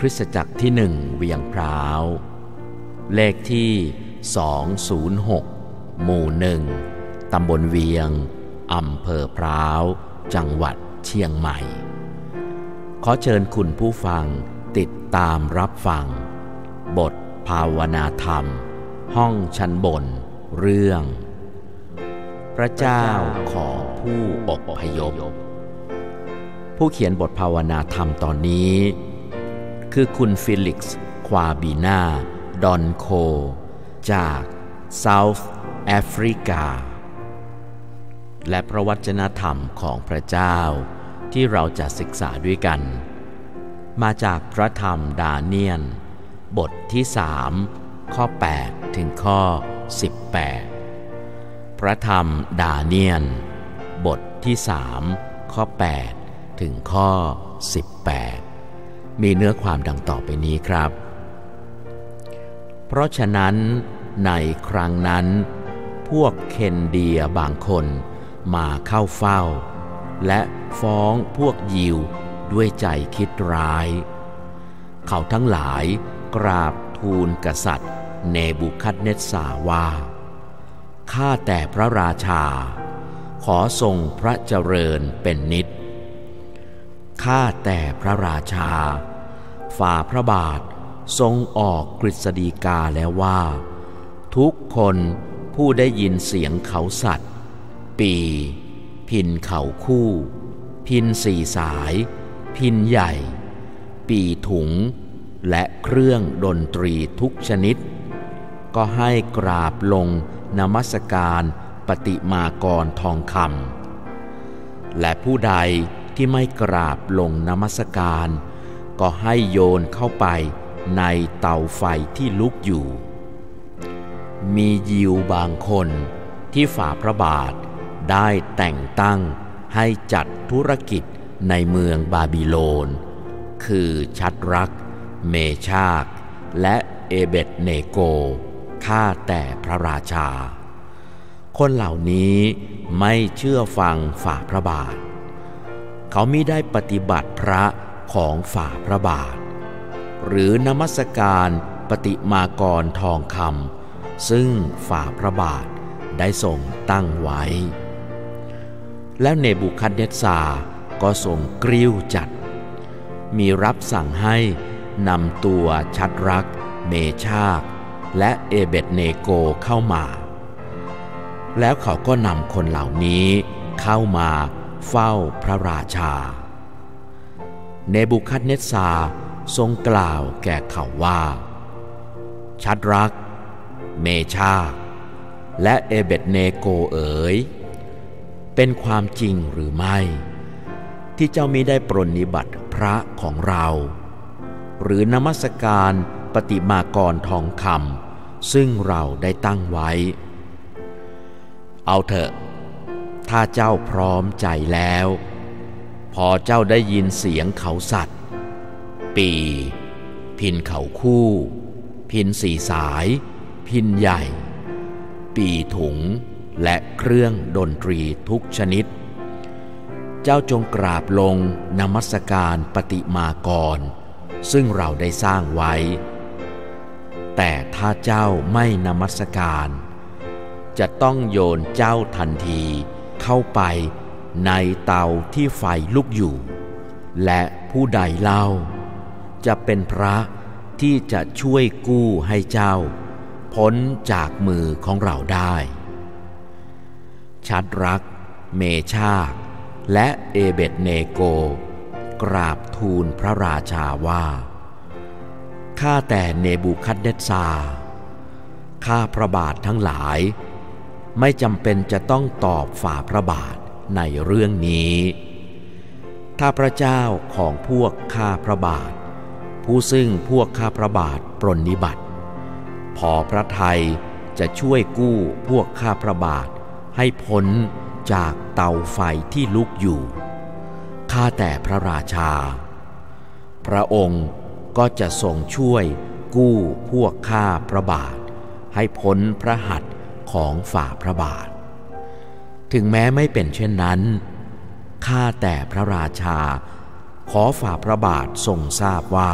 คริสตจักรที่หนึ่งเวียงพร้าว เลขที่ 206 หมู่หนึ่งตำบลเวียงอำเภอพร้าว จังหวัดเชียงใหม่ ขอเชิญคุณผู้ฟังติดตามรับฟัง บทภาวนาธรรม ห้องชั้นบน เรื่อง พระเจ้าของผู้อบพยพ ผู้เขียนบทภาวนาธรรมตอนนี้ คือคุณฟิลิกซ์ ควาบีนาดอนโค จากเซาท์แอฟริกา และพระวจนะธรรมของพระเจ้าที่เราจะศึกษาด้วยกัน มาจากพระธรรมดาเนียน บทที่สามข้อ 8 ถึงข้อ 18 พระธรรมดาเนียน บทที่สามข้อ 8 ถึงข้อ 18 มีเนื้อความดังต่อไปนี้ครับ เพราะฉะนั้นในครั้งนั้น พวกเคนเดียบางคนมาเข้าเฝ้า และฟ้องพวกยิวด้วยใจคิดร้าย เขาทั้งหลายกราบทูลกษัตริย์ เนบุคัดเนสสาว่า ข้าแต่พระราชา ขอทรงพระเจริญเป็นนิด ข้าแต่พระราชา ฝ่าพระบาททรงออกกฤษฎีกาแล้วว่า ทุกคนผู้ได้ยินเสียงเขาสัตว์ ปี พินเขาคู่ พินสี่สาย พินใหญ่ ปีถุง และเครื่องดนตรีทุกชนิด ก็ให้กราบลงนมัสการปฏิมากรทองคำและผู้ใด ที่ไม่กราบลงนมัสการ ก็ให้โยนเข้าไปในเตาไฟที่ลุกอยู่ มียิวบางคนที่ฝ่าพระบาทได้แต่งตั้งให้จัดธุรกิจในเมืองบาบิโลน คือชัดรัก เมชากและเอเบตเนโกข้าแต่พระราชา คนเหล่านี้ไม่เชื่อฟังฝ่าพระบาท เขามิได้ปฏิบัติพระของฝ่าพระบาท หรือนมัสการปฏิมากรทองคำซึ่งฝ่าพระบาทได้ทรงตั้งไว้ แล้วเนบุคัดเนตซาก็ทรงกริ้วจัด มีรับสั่งให้นำตัวชัดรัก เมชากและเอเบตเนโกเข้ามา แล้วเขาก็นำคนเหล่านี้เข้ามา เฝ้าพระราชา เนบุคัดเนตซาทรงกล่าวแก่เขาว่า ชัดรัก เมชา และเอเบตเนโกเอ๋ย เป็นความจริงหรือไม่ ที่เจ้ามิได้ปรนนิบัติพระของเรา หรือนมัสการปฏิมากรทองคำซึ่งเราได้ตั้งไว้ เอาเถอะ ถ้าเจ้าพร้อมใจแล้ว พอเจ้าได้ยินเสียงเขาสัตว์ ปี พินเขาคู่ พินสี่สาย พินใหญ่ ปีถุงและเครื่องดนตรีทุกชนิด เจ้าจงกราบลงนมัสการปฏิมากร ซึ่งเราได้สร้างไว้ แต่ถ้าเจ้าไม่นมัสการ จะต้องโยนเจ้าทันที เข้าไปในเตาที่ไฟลุกอยู่ และผู้ใดเล่า จะเป็นพระที่จะช่วยกู้ให้เจ้า พ้นจากมือของเราได้ ชัดรัก เมชาและเอเบตเนโก กราบทูลพระราชาว่า ข้าแต่เนบูคัดเนซาข้าพระบาททั้งหลาย ไม่จำเป็นจะต้องตอบฝ่าพระบาทในเรื่องนี้ ถ้าพระเจ้าของพวกข้าพระบาท ผู้ซึ่งพวกข้าพระบาทปรนนิบัติ พอพระไทยจะช่วยกู้พวกข้าพระบาทให้พ้นจากเตาไฟที่ลุกอยู่ ข้าแต่พระราชา พระองค์ก็จะทรงช่วยกู้พวกข้าพระบาท ให้พ้นพระหัตถ์ ของฝ่าพระบาท ถึงแม้ไม่เป็นเช่นนั้น ข้าแต่พระราชา ขอฝ่าพระบาททรงทราบว่า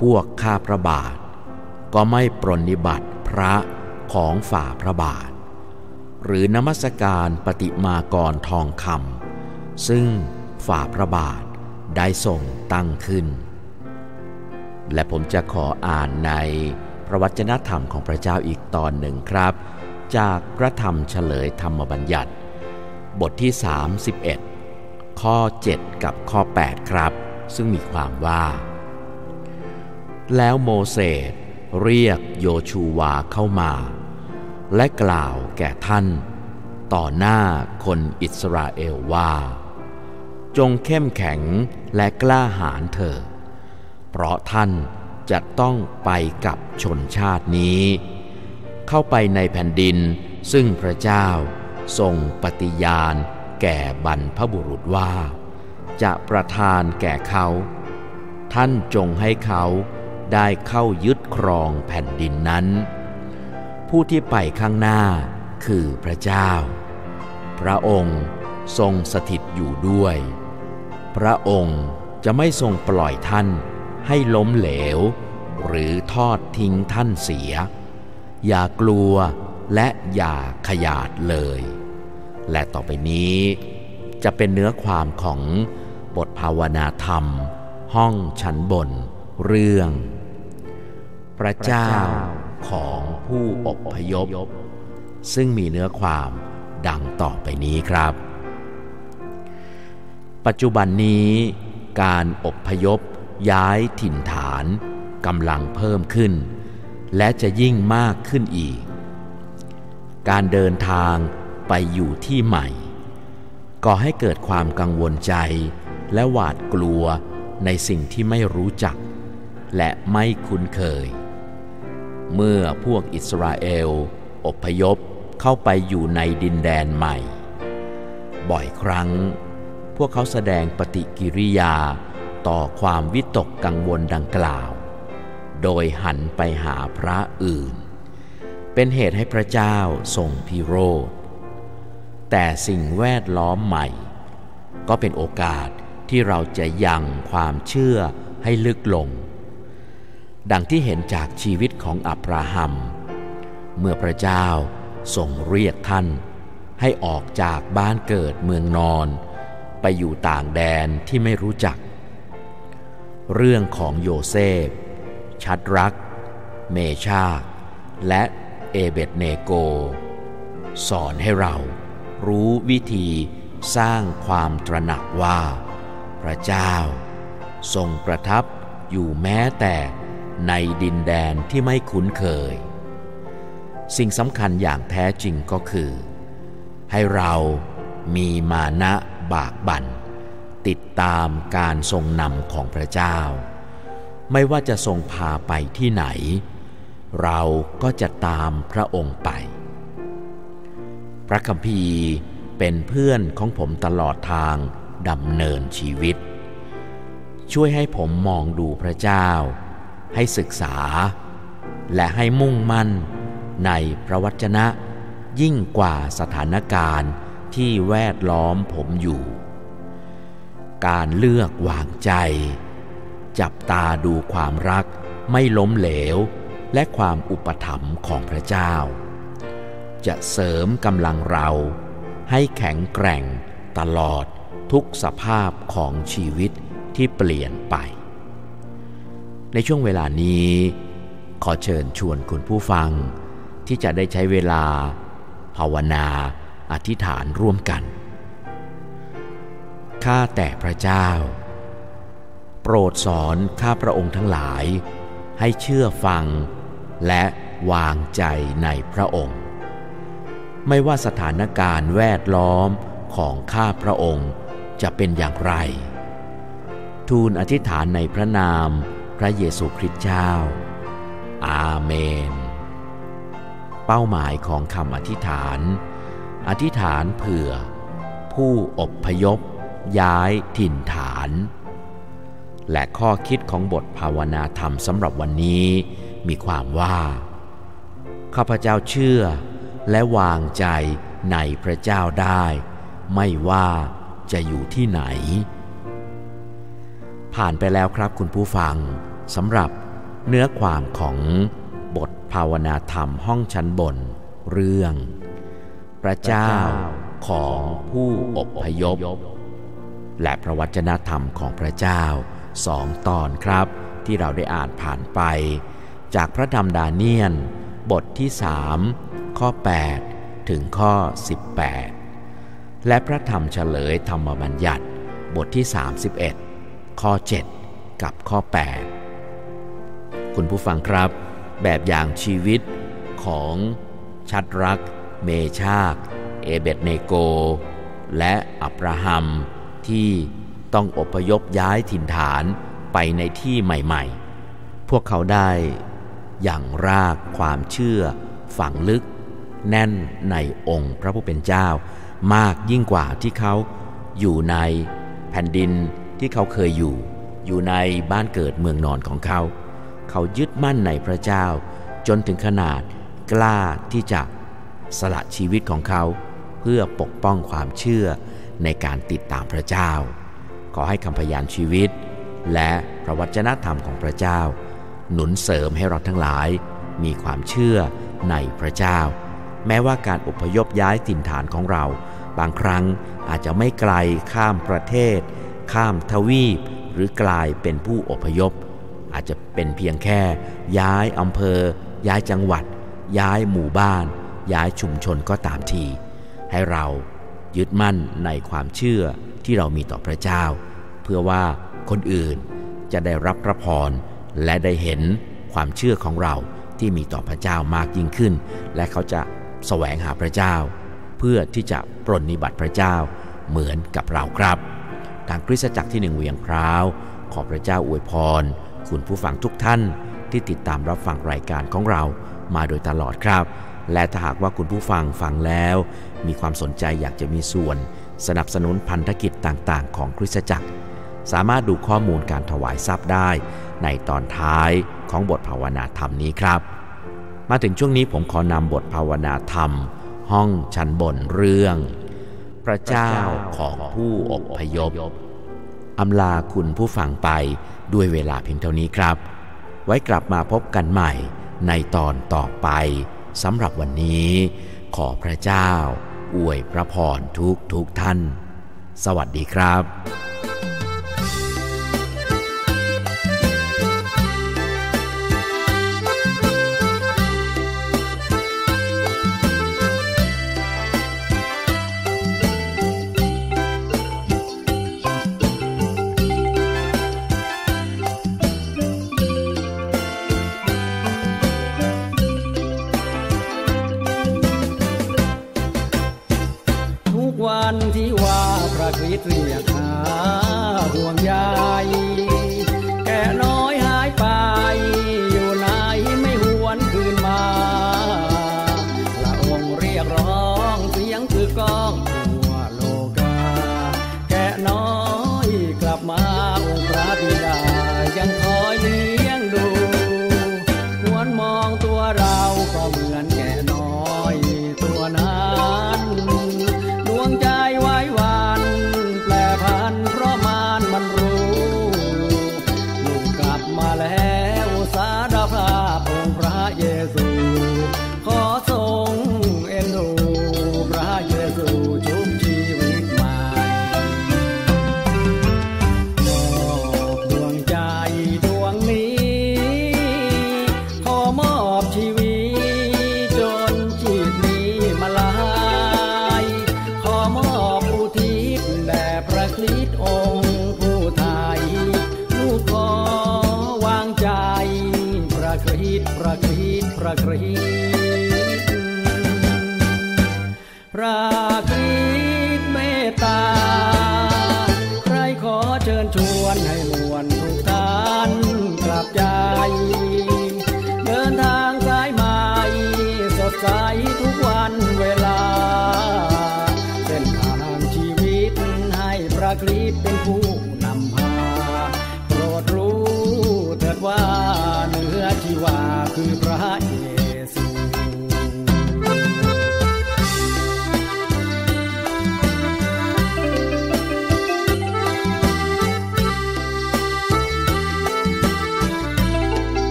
พวกข้าพระบาท ก็ไม่ปรนนิบัติพระของฝ่าพระบาท หรือนมัสการปฏิมากรทองคำซึ่งฝ่าพระบาทได้ส่งตั้งขึ้น และผมจะขออ่านใน พระวจนะธรรมของพระเจ้าอีกตอนหนึ่งครับ จากพระธรรมเฉลยธรรมบัญญัติ บทที่ 31 ข้อ 7 กับข้อ 8 ครับ ซึ่งมีความว่า แล้วโมเสสเรียกโยชูวาเข้ามา และกล่าวแก่ท่าน ต่อหน้าคนอิสราเอลว่า จงเข้มแข็งและกล้าหาญเถิดเพราะท่าน จะต้องไปกับชนชาตินี้ เข้าไปในแผ่นดินซึ่งพระเจ้าทรงปฏิญาณ แก่บรรพบุรุษว่า จะประทานแก่เขา ท่านจงให้เขาได้เข้ายึดครองแผ่นดินนั้น ผู้ที่ไปข้างหน้าคือพระเจ้า พระองค์ทรงสถิตอยู่ด้วย พระองค์จะไม่ทรงปล่อยท่าน ให้ล้มเหลว หรือทอดทิ้งท่านเสีย อย่ากลัวและอย่าขยาดเลย และต่อไปนี้ จะเป็นเนื้อความของบทภาวนาธรรม ห้องชั้นบน เรื่อง พระเจ้าของผู้อบพยพ ซึ่งมีเนื้อความดังต่อไปนี้ครับ ปัจจุบันนี้การอบพยพ ย้ายถิ่นฐานกำลังเพิ่มขึ้น และจะยิ่งมากขึ้นอีก การเดินทางไปอยู่ที่ใหม่ก่อให้เกิดความกังวลใจและหวาดกลัวในสิ่งที่ไม่รู้จัก และไม่คุ้นเคย เมื่อพวกอิสราเอลอพยพเข้าไปอยู่ในดินแดนใหม่ บ่อยครั้ง พวกเขาแสดงปฏิกิริยา ต่อความวิตกกังวลดังกล่าว โดยหันไปหาพระอื่น เป็นเหตุให้พระเจ้าทรงพิโรธ แต่สิ่งแวดล้อมใหม่ ก็เป็นโอกาสที่เราจะยังความเชื่อให้ลึกลง ดังที่เห็นจากชีวิตของอับราฮัม เมื่อพระเจ้าทรงเรียกท่าน ให้ออกจากบ้านเกิดเมืองนอน ไปอยู่ต่างแดนที่ไม่รู้จัก เรื่องของโยเซฟ ชัดรัก เมชาและเอเบตเนโก สอนให้เรารู้วิธีสร้างความตระหนักว่า พระเจ้า ทรงประทับอยู่แม้แต่ในดินแดนที่ไม่คุ้นเคย สิ่งสำคัญอย่างแท้จริงก็คือ ให้เรามีมานะบากบัน่น ติดตามการทรงนำของพระเจ้า ไม่ว่าจะทรงพาไปที่ไหน เราก็จะตามพระองค์ไป พระคัมภีร์เป็นเพื่อนของผมตลอดทางดำเนินชีวิต ช่วยให้ผมมองดูพระเจ้า ให้ศึกษา และให้มุ่งมั่นในพระวจนะยิ่งกว่าสถานการณ์ที่แวดล้อมผมอยู่ การเลือกวางใจ จับตาดูความรักไม่ล้มเหลว และความอุปถัมภ์ของพระเจ้า จะเสริมกำลังเราให้แข็งแกร่งตลอดทุกสภาพของชีวิตที่เปลี่ยนไป ในช่วงเวลานี้ ขอเชิญชวนคุณผู้ฟัง ที่จะได้ใช้เวลา ภาวนา อธิษฐานร่วมกัน ข้าแต่พระเจ้า โปรดสอนข้าพระองค์ทั้งหลาย ให้เชื่อฟัง และวางใจในพระองค์ ไม่ว่าสถานการณ์แวดล้อมของข้าพระองค์จะเป็นอย่างไร ทูลอธิษฐานในพระนามพระเยซูคริสต์เจ้า อาเมน เป้าหมายของคำอธิษฐาน อธิษฐานเผื่อ ผู้อบพยพ ย้ายถิ่นฐาน และข้อคิดของบทภาวนาธรรมสำหรับวันนี้มีความว่า ข้าพเจ้าเชื่อและวางใจในพระเจ้าได้ ไม่ว่าจะอยู่ที่ไหน ผ่านไปแล้วครับคุณผู้ฟังสำหรับเนื้อความของบทภาวนาธรรมห้องชั้นบน เรื่อง พระเจ้าของผู้อบพยพ และพระวจนะธรรมของพระเจ้าสองตอนครับ ที่เราได้อ่านผ่านไป จากพระธรรมดาเนียน บทที่สามข้อ 8 ถึงข้อ 18 และพระธรรมเฉลยธรรมบัญญัติ บทที่ 31 ข้อ 7 กับข้อ 8 คุณผู้ฟังครับ แบบอย่างชีวิตของชัดรัก เมชาคเอเบดเนโก และอับราฮัม ที่ต้องอพยพย้ายถิ่นฐานไปในที่ใหม่ๆ พวกเขาได้อย่างรากความเชื่อฝังลึก แน่นในองค์พระผู้เป็นเจ้ามากยิ่งกว่าที่เขาอยู่ในแผ่นดินที่เขาเคยอยู่ อยู่ในบ้านเกิดเมืองนอนของเขา เขายึดมั่นในพระเจ้า จนถึงขนาดกล้าที่จะสละชีวิตของเขา เพื่อปกป้องความเชื่อ ในการติดตามพระเจ้า ขอให้คำพยานชีวิต และพระวจนะธรรมของพระเจ้า หนุนเสริมให้เราทั้งหลาย มีความเชื่อในพระเจ้า แม้ว่าการอพยพย้ายถิ่นฐานของเรา บางครั้งอาจจะไม่ไกลข้ามประเทศ ข้ามทวีป หรือกลายเป็นผู้อพยพ อาจจะเป็นเพียงแค่ ย้ายอำเภอ ย้ายจังหวัด ย้ายหมู่บ้าน ย้ายชุมชนก็ตามที ให้เรา ยึดมั่นในความเชื่อที่เรามีต่อพระเจ้า เพื่อว่าคนอื่นจะได้รับพระพรและได้เห็นความเชื่อของเราที่มีต่อพระเจ้ามากยิ่งขึ้น และเขาจะแสวงหาพระเจ้า เพื่อที่จะปรนนิบัติพระเจ้าเหมือนกับเราครับ ทางคริสตจักรที่หนึ่งเวียงพร้าว ขอพระเจ้าอวยพร คุณผู้ฟังทุกท่านที่ติดตามรับฟังรายการของเรามาโดยตลอดครับ และถ้าหากว่าคุณผู้ฟังฟังแล้ว มีความสนใจอยากจะมีส่วน สนับสนุนพันธกิจต่างๆ ของคริสตจักร สามารถดูข้อมูลการถวายทรัพย์ได้ ในตอนท้ายของบทภาวนาธรรมนี้ครับ มาถึงช่วงนี้ผมขอนำบทภาวนาธรรม ห้องชั้นบนเรื่อง พระเจ้าของผู้อบพยพอำลาคุณผู้ฟังไปด้วยเวลาเพียงเท่านี้ครับ ไว้กลับมาพบกันใหม่ในตอนต่อไป สำหรับวันนี้ ขอพระเจ้า อวยพระพรทุกทุกท่าน สวัสดีครับ ร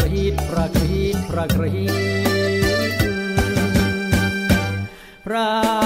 ระฮิตพระกระหิตพระกระหิตพระ